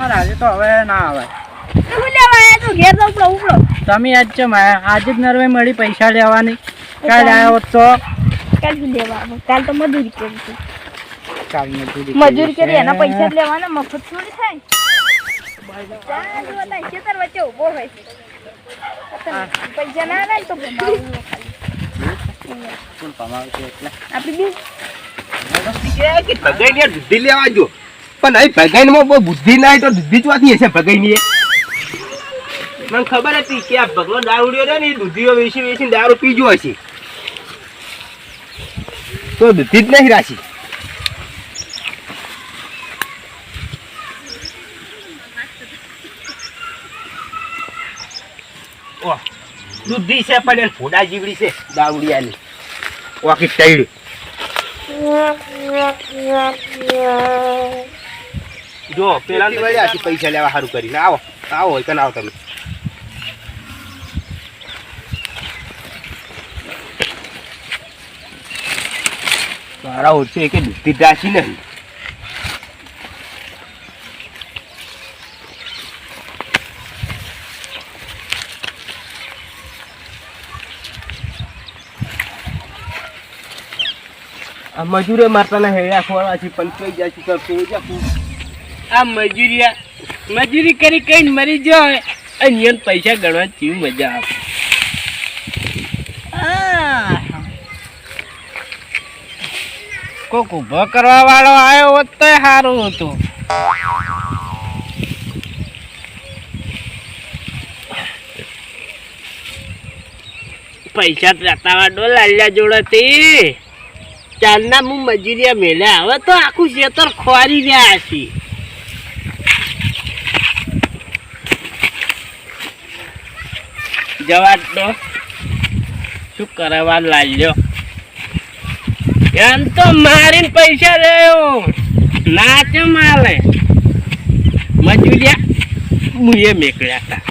પણ આજે તો હવે ના આવે. તમે આજ છે આજે જ નરવે મળી પૈસા લેવાની. કાલ આવ્યો તો. કાલ લેવા કાલ તો મજૂરી કરી છે. કાલ મજૂરી મજૂરી કરી એના પૈસા લેવાના મફત થોડી થાય. ખેતર વચ્ચે ઊભો હોય. છે પૈસા ના આવે તો ભમાવું ખાલી. આપણી બી. કે ભગાઈને યાર બુદ્ધિ લેવા જો. પણ અહીં ભગાઈનમાં કોઈ બુદ્ધિ ના હોય તો બુદ્ધિ ચોથી હશે ભગાઈની મને ખબર હતી કે આ ભગલો દારૂડિયો છે ને એ દૂધીઓ વેચી વેચીને દારૂ પીજો હશે તો દૂધી જ નહીં રાશી ઓહ, દૂધી છે પણ એને ફોડા જીવડી છે દારૂડિયાની. વાકી તૈડ જો, પેલા પૈસા લેવા સારું કરીને. આવો આવો હોય, કને આવો તમે. મારા ઓછે કે દૂધી દાસી નહીં. મજૂરે મારતા ને હેડ્યા પણ કઈ જાય છે, તો આ મજૂરિયા મજૂરી કરી કઈ મરી જાય અહીંયા પૈસા ગણવા કેવી મજા આવે. કોક ઊભો કરવા વાળો આવ્યો હોત તો સારું હતું. પૈસા ત્રાતાવા ડો લાલ્યા જોડેથી. ચાલના હું મજૂરિયા મેળ્યા હવે તો આખું ખેતર ખોરી રહ્યા છે જવા દો. શું કરવા લાગ્યો? એમ તો મારીને પૈસા લેવો નાચ માલે. મજૂરિયા, મુએ મેકળ્યા હતા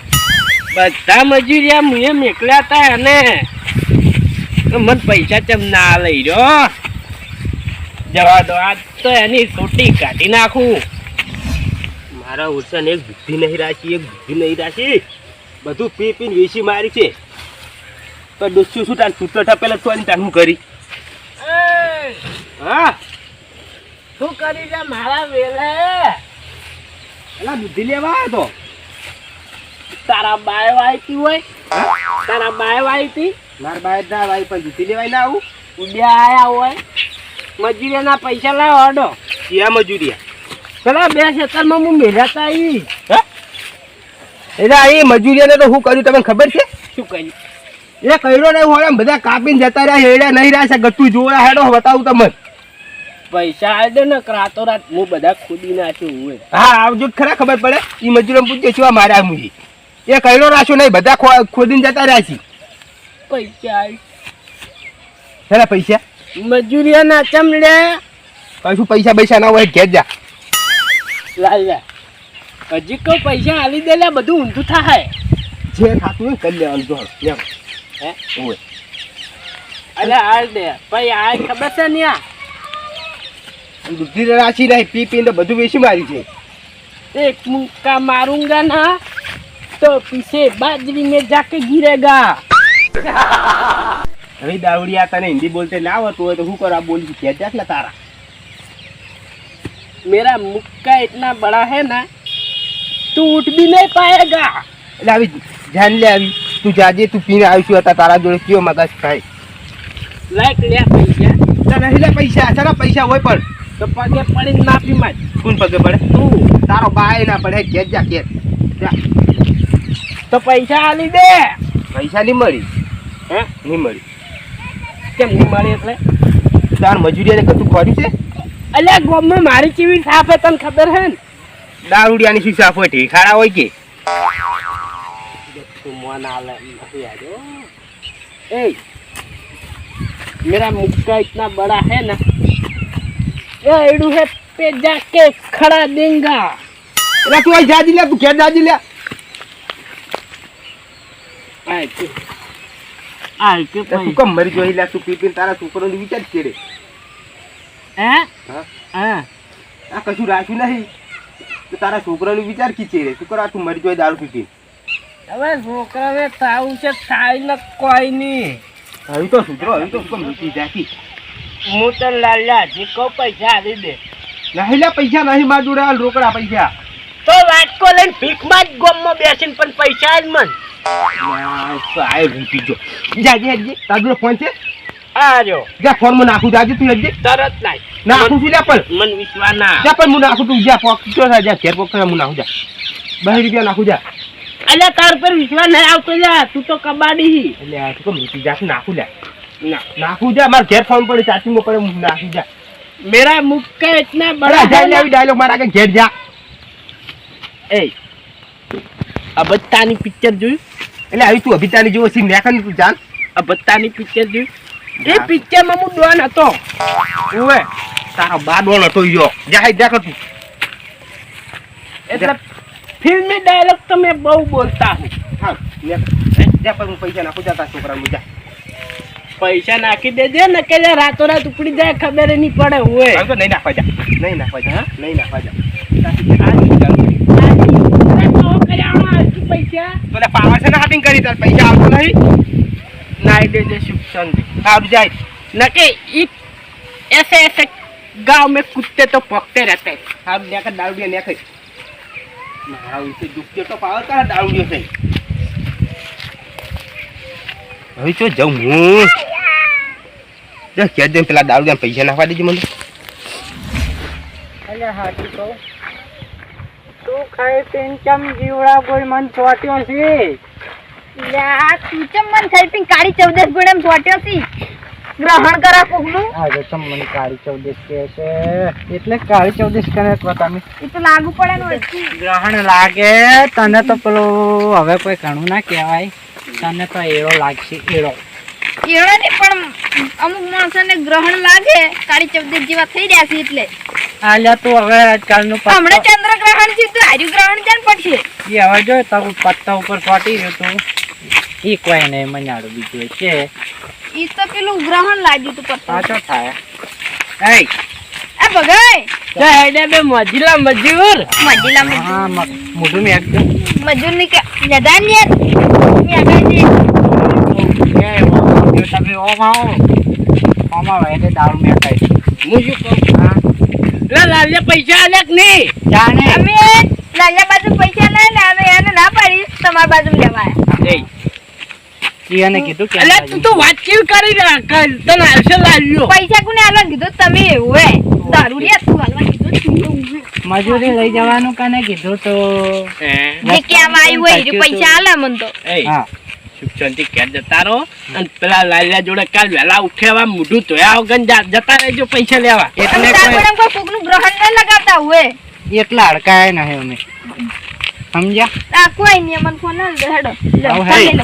બધા મજૂરિયા મુએ મેકળ્યા હતા અને મને પૈસા ચમ ના લઈ રહ્યો. જવા દો, આજ તો એની છૂટી કાઢી નાખું. મારા ઉર્સન એક બુદ્ધિ નહીં રાખી, એક બુદ્ધિ નહીં રાખી. બધું પી પીને વેચી મારી છે. પણ ડોસ્યું શું તાર સૂત્ર ઠપેલા તો તાર હું કરી? હા? શું કરી છે મારા વેલે એલા બુદ્ધિ લેવા આવ્યો તો. તારા બાય વાયતી હોય? તારા બાય વાયતી? મારા બાય ના ભાઈ પણ બુદ્ધિ લેવાય ના આવું. ઉડ્યા આયા હોય? મજૂરીના પૈસા લાવો અડો ક્યાં મજૂરિયા? પેલા બે ખેતરમાં હું મેળાતા ઈ. એટલે એ મજૂરીને તો શું કર્યું તમને ખબર છે? શું કર્યું? એ કર્યો નહીં હોય બધા કાપીને જતા રહ્યા હેડ્યા નહીં રહ્યા છે ગટ્ટુ જોડા હેડો બતાવું તમને. પૈસા આવજો ને રાતો રાત હું બધા ખોદી નાખ્યું હોય. હા આવજો જ ખરા ખબર પડે? એ મજૂરો પૂછે શું મારા મુજી એ કર્યો રાખ્યો નહીં બધા ખોદીને જતા રહ્યા છે. પૈસા પેલા પૈસા? મજૂરીના ચમ લે કશું પૈસા પૈસા ના હોય ઘેર જા. લાલ લે હજી કોઈ પૈસા આલી દે બધું ઊંધું થાય. જે ખાતું હોય કરી લેવાનું તો લે હે? ઓય અલે હાલ દે. ભાઈ આ ખબર છે ને આ બુદ્ધિ રાશી રહી પી પીને બધું વેચી મારી છે. એક મુક્કા મારૂંગા ના તો પીસે બાજરી મેં જાકે ગીરેગા. હવે દાવડિયા તને હિન્દી બોલતે ના આવતું હોય તો હું કરવા બોલી કે તારા. મેરા મુક્કા એટલા બડા હે ના તું ઉઠ બી નહીં પાએગા લાવી ધ્યાન લે આવી. તું જાજે તું પીને આવીશું હતા તારા જોડે. કયો મગજ થાય? લાઈક લે પૈસા. તો નહીં લે પૈસા. સારા પૈસા હોય પણ. તો પગે પડી ના પી માં કોણ પગે પડે? તું. તારો બાય ના પડે. ઘેર જા ઘેર. તો પૈસા આલી દે. પૈસા નહીં મળી. હે? નહીં મળી. કેમ નહીં મળી એટલે? તાર મજૂરી અને કતું ખોરી છે? અલ્યા ગોમમાં મારી કેવી સાફ હે તને ખબર હે ને? દારૂડિયાની શું સાફ હોય ઠેકાણા હોય કે તું મોન આલે નથી આજો ए मेरा मुक्का इतना बड़ा है ना ये एडू है पे जाके खड़ा देंगा એટલે તું અહીં જાજી લે તું ઘેર જાજી લે आय के आय के તું भाई કેમ મરી જોઈ લે તું પી પીને તારા છોકરોને વિચાર છે રે हैं હા हाँ આ કશું રાખ્યું નહીં તો તારા છોકરાનું વિચાર ખીચે રે? શું કરા? તું મરી જાય દારૂ પીતી હવે છોકરાને થાવું છે થાય ને કોઈ નહીં. હવે તો સુધરો હવે તો શું મૂકી જાતી હું તો લાલ્યા હજી કહું પૈસા આવી દે. નહીં લે પૈસા નહીં માર જોડે હાલ રોકડા પૈસા. તો વાટકો લઈને ભીખમાં જ ગોમમાં બેસીને પણ પૈસા જ મન. સાહેબ રૂપી જો જા જા. જા ફોન છે? આ રહ્યો જા ફોનમાં નાખું જાજે તું હજી તરત લાય નાખું છું લે પણ મન વિશ્વાસ ના જા પણ હું નાખું તું જા પોક તો જા ઘેર પોક હું નાખું જા બહાર રૂપિયા નાખું જા અલ્યા તાર પર વિશ્વાસ નહીં આવતો જા તું તો કબાડી એટલે તું કેમ રૂપી જા નાખું લે ના નાખું જા મારે ઘેર ફોન પડે ચાર્જિંગમાં પડે નાખું જા મેરા મુખ કે ઇતના બડા જા આવી ડાયલોગ મારા આગળ ઘેર જા એ અબત્તાની પિક્ચર જોયું એટલે આવી તું અભિતાની જેવો સીન નાખ તું જાન અબત્તાની પિક્ચર જોયું એ પિક્ચરમાં હું ડોન હતો ઓવે તારો બાડોલ હતો યો. જાહે દેખો તું એટલે ફિલ્મી ડાયલોગ તમે બહુ બોલતા હો. હા જા પર હું પૈસા નાખું જા તારા છોકરા મુજા પૈસા નાખી દેજે ને કે રાતો રાત ઉપડી જાય ખબર નહીં પડે હોય. તો નહીં નાખવા જા. નહીં નાખવા જા. નહીં નાખવા જા. પૈસા પાવા છે ને હાટિંગ પૈસા આવતો નહીં. નાઈ દેજે જાય. નકે ઈ गांव में कुत्ते तो भौंकते रहते हैं સારું નેકર દારૂડિયા નેકર મારા ઉસે દુખતે તો પાવર તારા દારૂડિયો છે હવે તો જાઉં હું જો ઘેર જઈને પેલા દારૂડિયા પૈસા નાખવા દેજે મને અલ્યા હાચું કહું તું ખાઈ પીને ચમ જીવડા કોઈ મન ચોટ્યો છે લ્યા તું ચમ મન થઈ પીને કાળી ચૌદસ ગુણેમ ચોટ્યો છી ગ્રહણ કરા કોકનું? આજે તો મને કાળી ચૌદશ કહે છે. એટલે કાળી ચૌદશ કરે તો તમે એ તો લાગુ પડે ને ગ્રહણ લાગે તને તો પેલો હવે કોઈ ઘણું ના કહેવાય. તને તો એળો લાગશે એળો. એળો ને પણ અમુક માણસોને ગ્રહણ લાગે. કાળી ચૌદશ જેવા થઈ રહ્યા છે એટલે. આલ્યા તું હવે આજકાલનું હમણાં ચંદ્ર ગ્રહણ છે તો આર્યુ ગ્રહણ ક્યાં પડશે. એ હવે જો તારું પત્તા ઉપર ફાટી ગયો તું. એ કોઈ નહીં મનાડું બીજું છે. ઈ તો પેલું ગ્રહણ લાગ્યું તું પર પાછો થાય. એય. એ ભગાઈ! તે હેડે બે મજૂર. મજીલા હા મોઢું મેક મજૂરની કે લદાન યાર મે ઓ માઓ મામા વાયડે દારૂ મેક હું શું લે લાલ્યા પૈસા આલે કે નહીં? અમે લાલ્યા બાજુ પૈસા ના લાવે એને ના પાડી તમારા બાજુ લેવાય એ કિયાને કીધું કે અલે તું તો વાતચીત કરી રહ્યા? તને હશે લાવ્યો પૈસા કોને આલવા કીધું? તમે હોવે દારૂડિયા તું આલવા કીધું મજૂરી લઈ જવાનું કાને કીધું તો? જે કેમ આવ્યું હોય પૈસા આલે મન તો. હા. શાંતિ કેમ જતા રહો. અને પેલા લાલ્યા જોડે કાલ વેલા ઉઠેવા મોઢું ધોયા વગર જતા રહેજો પૈસા લેવા. એટલે કોકનું ગ્રહણ ન લગાવતા હોય. એટલા અડકાય નહીં અમે. સમજ્યા? આ કોઈ નિયમન ફોન ના હેડો.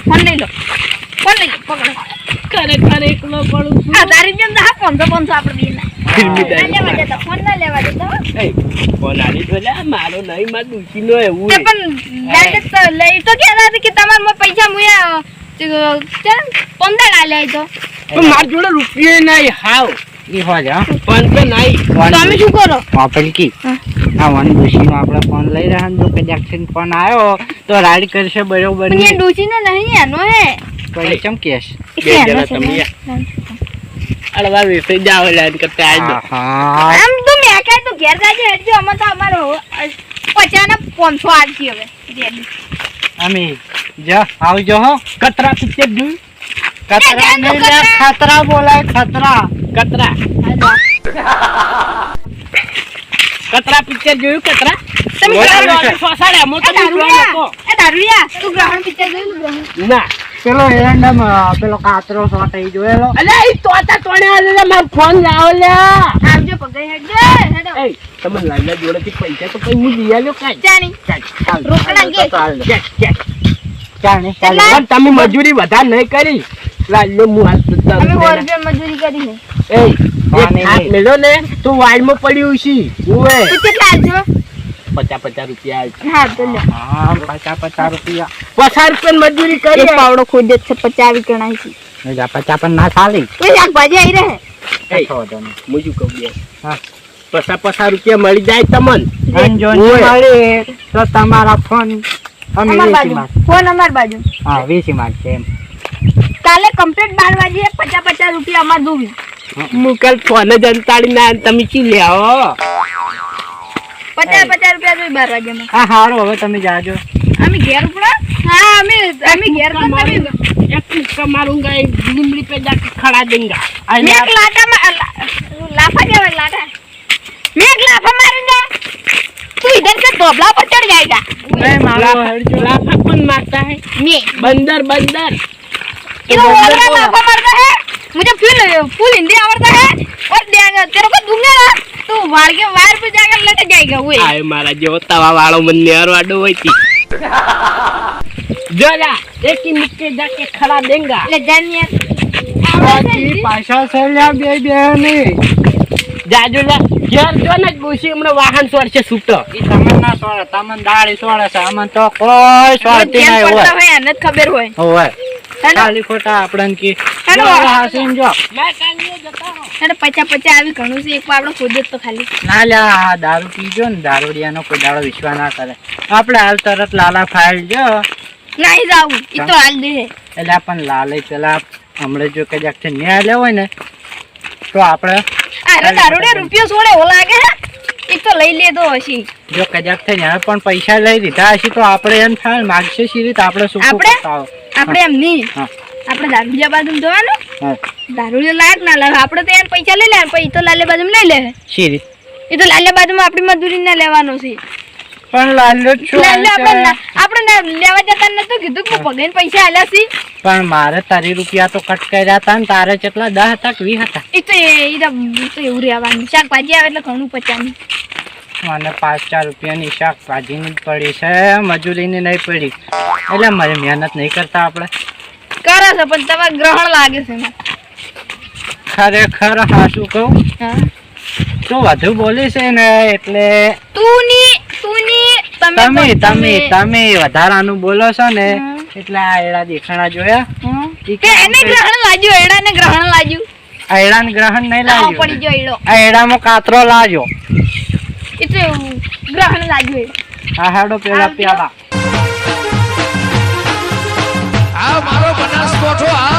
ફોન લઈ લો. ફોન લઈ લો ફોન પકડો ખરેખર એકલો પડું છું. આ તારી જેમ ના પાંચસો પાંચસો આપણે દઈએ ના. લેવા ડાયલોગ. દેતા ફોન લેવા દેતા હો. એ, ફોન આલી તો લે, મારો નહીં માર ડૂચીનો એવું પણ direct તો લઈ તો કહેતા હતા કે તમારા માં પૈસા મુયા પંદર આલે તો માર જોડે રૂપિયો નહીં હાવ. હા તો નહીં. તો અમે શું કરો? વાપરી કી આ વન ડુશીનો આપણે ફોન લઈ રહ્યા જો કદાચથી ફોન આવ્યો તો રાઈડ કરશે બરોબર ડુસી ને નહીં એનો હે. કોઈ ચમ કેસ બે જણા તમે અડવા વેફરી જાવ લાઈન કરતા આજ હા આમ તો મેં કાંઈ તો ઘેર જાજે હેડજો અમે તો અમારો પચાસ ને પાંચસો આલતી હવે. અમે જા આવજો હો કતરા પિક્ચર તો નહીં લે, ખતરા. બોલાય ખતરા કતરા કતરા પિક્ચર જોયું કતરા તમે ગ્રહણ- ફસાડ્યા, એ લોટ દારૂડિયા, હતો. એ દારૂડિયા, તું ગ્રહણ picture જોયું ગ્રહણ? ના પેલો એરંડમ પેલો કાતરો સોટાઈ જોયેલો અલે ઈ તોતા તોણે આલે મારો ફોન લાવો લે. આવજો પગે હેડે હેડે. એ તમે લાલ્યા જોડેથી પૈસા તો કઈ હું લઈ આલ્યો કાઈ? ચાની, રોકડા ગે. ચાલે. ચાલે તમે મજૂરી વધારે નહીં કરી. લાલ્યો હું હાલ અમે સો મજૂરી કરી ને એ. મેલ્યો ને તું વાઈડમાં પડ્યું છે ઉવે તો કેટલા આલજો? પચાસ પચાસ રૂપિયા હા, તો લે. હા પચાસ પચાસ રૂપિયા. પચાસ રૂપિયા મજૂરી કરી પાવડો ખોદ્યો છે, પચાસ આવી ગણાય છે. જા પચાસ પણ ના ચાલી. શાકભાજી આઈ રહે. એ, હું શું કહું બે. હા. પચાસ પચાસ રૂપિયા મળી જાય તમને. જો મળે તો તમારા ફોન અમે બાજુ. ફોન અમાર બાજુ. હા એમ. કાલે કમ્પ્લીટ બાર વાગે પચાસ પચાસ રૂપિયા અમાર દૂવી મુકલ ફોન જ અંતાડી ના તમે ચી લેવો પચાસ પચાસ રૂપિયા જોઈ બાર વાગ્યામાં હા સારું હવે તમે જાજો અમે ઘેર ઉપડા હા અમે અમે ઘેર તો તમે टिक्का मारूंगा एक निमड़ी पे जाके खड़ा देंगा मैं एक लाटा लाफा जावे लाटा मैं एक लाफा मारूंगा तू इधर से तोबला पर चढ़ जाएगा मैं मारूंगा लाफा कौन मारता है मैं बंदर बंदर इधर बोल रहा लाफा मारता है मुझे फुल फुल हिंदी आवड़ता है और વાહન સોર છે છૂટો ઈ ના સોળે તમન દાળી સોળે છે. અમન તો કોઈ સોળતી ખબર હોય. ખાલી ખોટા આપણને કે. જો હવે જો. મેં કાંઈ જતા રહો. હેડો પચા પચા આવી ઘણું છે એક આપણે ખોદે તો ખાલી. ના લ્યા દારૂ પીજો ને દારૂડિયાનો કોઈ દાડો વિશ્વાસ ના કરે. આપણે હાલ તરત લાલા ફાઇલ જો. નહીં જાવું ઈ તો હાલ દે. એટલે આપણને લાલે પેલા હમણાં જો કદાચથી ન્યાય લેવો હોય ને તો આપણે અરે દારૂડે રૂપિયો છોડે એવો લાગે એ તો લઈ લેતો હશી. જો કદાચ થઈ પણ પૈસા લઈ દીધા હશે તો આપણે એમ થાય માગશે સી રીતે? આપણે શું આપણે? આપણે એમ નહીં આપણે દારૂડિયા બાજુ જવાનું. દારૂડિયો લાયક ના લાવે. આપણે તો એને પૈસા લઈ લે પછી તો લાલે બાજુ લઈ લે. સી એ તો લાલે બાજુ આપણી મજૂરી ના લેવાનો છે. પણ લાલ્યો છું આપણે લેવા જતા નતું કીધું કે ભગાઈને પૈસા આલ્યા છે. પણ મારે તારી રૂપિયા તો કટ કર્યા હતા ને તારે કેટલા દસ હતા વીસ હતા? એ તો એ તો એવું રહેવાનું. શાકભાજી આવે એટલે ઘણું પચાની મને પાંચ ચાર રૂપિયાની શાકભાજીની પડી છે. મજૂરીની નહીં પડી. એટલે મારી મહેનત નહીં કરતા આપણે. કરે છે પણ તમે ગ્રહણ લાગે છે ખરેખર હા શું કહું? તું વધુ બોલી છે ને એટલે તું ની તું ની તમે તમે તમે વધારાનું બોલો છો ને એટલે આ એડા દેખાણા જોયા. એને ગ્રહણ લાગ્યું એડાને ગ્રહણ લાગ્યું. એડાને ગ્રહણ નહીં લાગ્યું. પડી ગયો એડો. એડામાં કાતરો લાજો એવું ગ્રહણ લાગ્યું. આ હાડો પેલા. પેલા આ મારો બનાસકોઠો આ